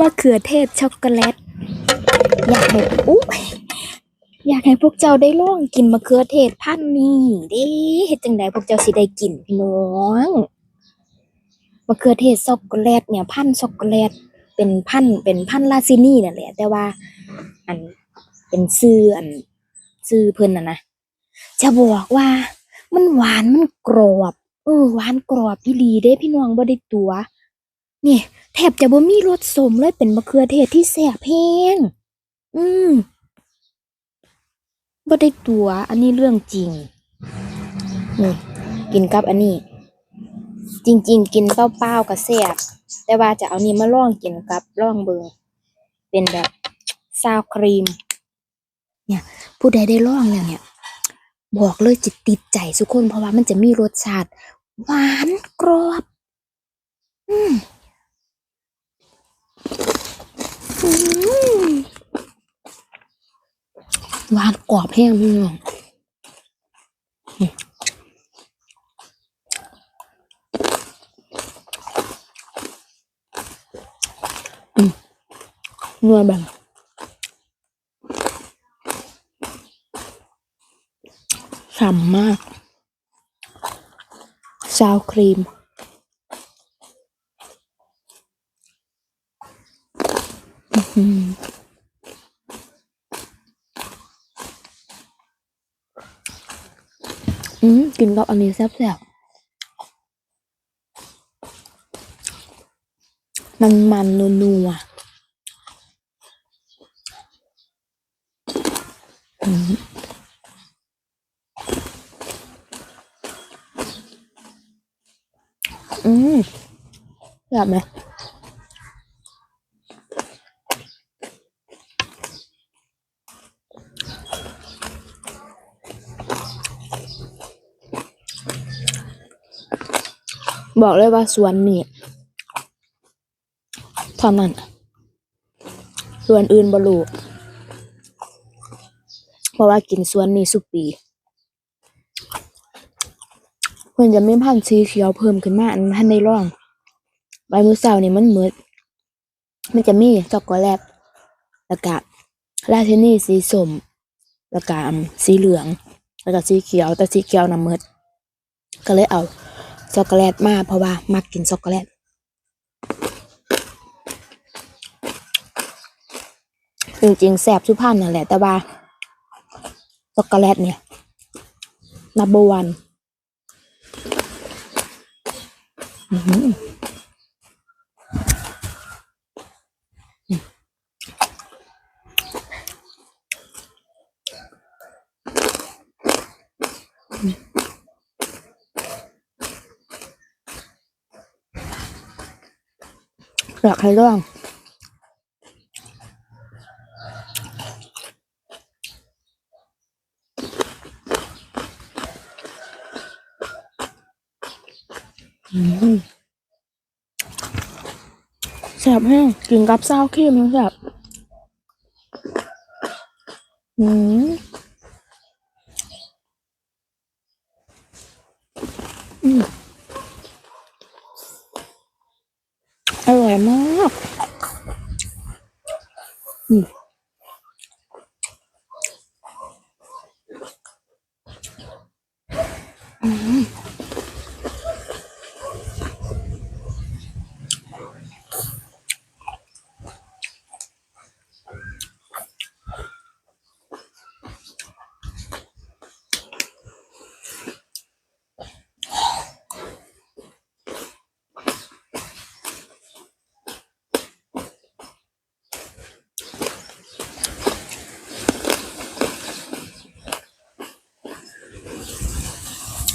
มะเขือเทศช็อกโกแลต อยากให้อุ๊อยากให้พวกเจ้าได้ลองกินมะเขือเทศพันนี้เด้เฮ็ดจังไดพวกเจ้าสิได้กินพี่น้องมะเขือเทศช็อกโกแลตเนี่ยพันช็อกโกแลตเป็นพันเป็นพันลาซินี่นั่นแหละ แต่ว่าอันเป็นชื่ออันชื่อเพิ่นน่ะนะจะบอกว่ามันหวานมันกรอบเออหวานกรอบอีหลีเด้พี่น้องบ่ได้ตัว นี่แทบจะบ่มีรสสมเลยเป็นมะเขือเทศที่แซ่บแฮงอืมบ่ได้ตัวอันนี้เรื่องจริงนี่กินกับอันนี้ จริง ๆ กินเปล่าๆก็แซ่บแต่ว่าจะเอานี่มาล่องกินกับล่องเบิงเป็นแบบซาวครีม เนี่ย ผู้ใดได้ล่องแล้วเนี่ย บอกเลยจะติดใจทุกคนเพราะว่ามันจะมีรสชาติ หวานกรอบ อืม อืม หวานกรอบแห้งพี่น้องนัวแบบฉ่ำมาก ซาวครีม อืมอืมกินกับอันนี้แซ่บๆ มันมันนัวนัวอืมอืมแบบไหม บอกเลยว่าสวนนี่เท่านั้นสวนอื่นบรูเพราะว่ากินสวนนี่สุปีเพิ่นจะไมีพันสีเขียวเพิ่มขึ้นมาอันทันได้ลองใบมือเสานี่มันเหมือนมันจะมีช็อกโกแลตแล้วก็ราชินีสีส้มแล้วก็อันสีเหลือง แล้วก็สีเขียวแต่สีเขียวน่ะหมืดก็เลยเอา ช็อกโกแลตมาเพราะว่ามักกินช็อกโกแลตจริงๆแสบทุพันธุ์นั่นแหละ แต่ว่าช็อกโกแลตเนี่ยนับวันอือ อยากให้ลองอื้อหือแซ่บแห้งกินกับซาวครีมยังแซ่บอืม อร่อยมาก อืม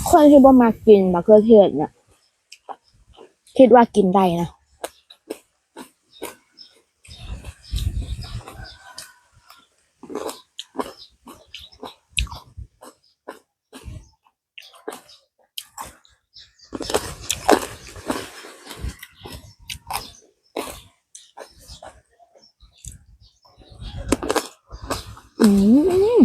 คนที่บ่มากินมะเขือเทศเนี่ยคิดว่ากินได้นะอืม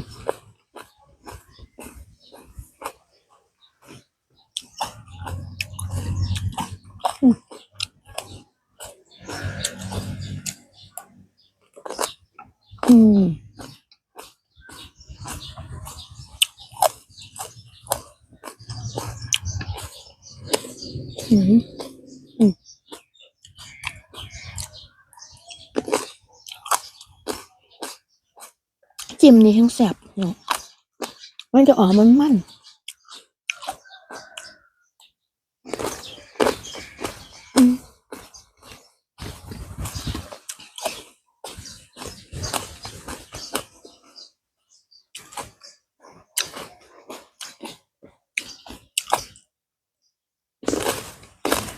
อืม อืมอืมจิ้มนี่ทั้งแสบเนาะมันจะออกมันมัน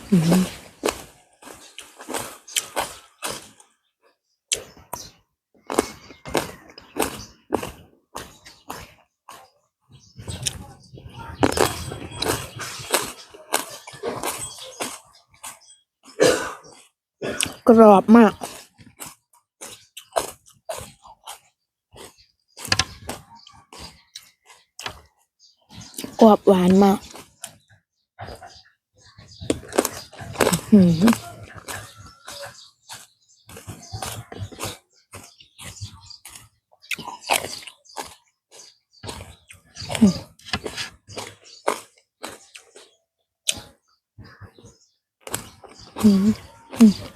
กรอบมาก กรอบหวานมาก อื้อหืออืมอืม